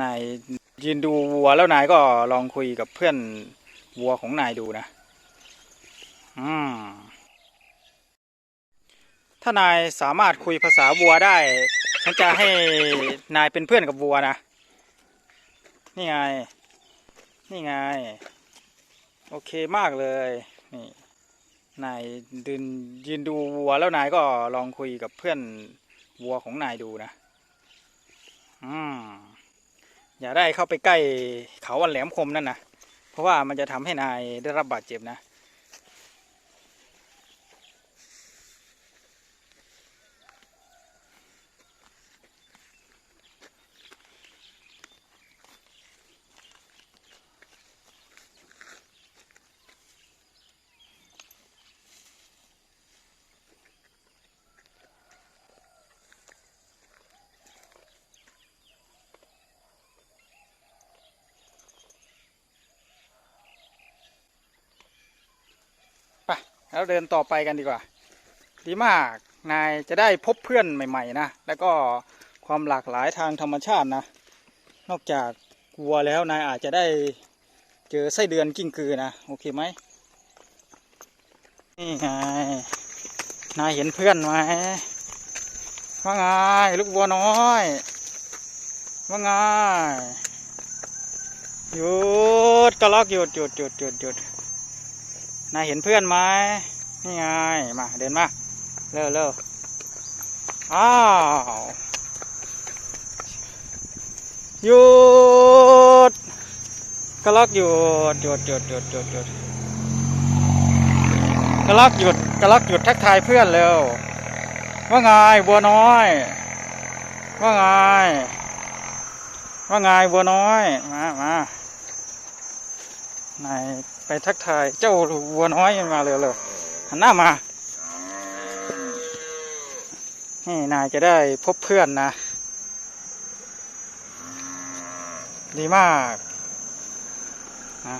นายยืนดูวัวแล้วนายก็ลองคุยกับเพื่อนวัวของนายดูนะ อืม ถ้านายสามารถคุยภาษาวัวได้ ฉันจะให้นายเป็นเพื่อนกับวัวนะ นี่ไง นี่ไง โอเคมากเลย นี่ นายยืนยืนดูวัวแล้วนายก็ลองคุยกับเพื่อนวัวของนายดูนะ อืม อย่าได้เข้าไปใกล้เขาอันแหลมคมนั่นนะเพราะว่ามันจะทำให้นายได้รับบาดเจ็บนะ ไป แล้วเดินต่อไปกันดีกว่า ดีมากนายจะได้พบเพื่อนใหม่ๆนะ แล้วก็ความหลากหลายทางธรรมชาตินะ นอกจากวัวแล้วนายอาจจะได้เจอไส้เดือนกิ้งกือนะ โอเคไหมนี่ไงนายเห็นเพื่อนไหมว่าไงลูกวัวน้อยว่าไงหยุดกระลอกหยุดหยุดหยุดหยุดหยุด นายเห็นเพื่อนไหมนี่ไง มาเดินมา เร็วเร็วอ้าวหยุดกระลอกหยุดหยุดหยุดหยุดหยุดหยุดกระลอกหยุดกระลอกหยุดทักทายเพื่อนเร็ว ว่าไงบัวน้อย ว่าไง ว่าไงบัวน้อย มามานาย ไปทักทายเจ้าวัวน้อยมาเร็วๆหันหน้ามานี่นายจะได้พบเพื่อนนะ ดีมากนะ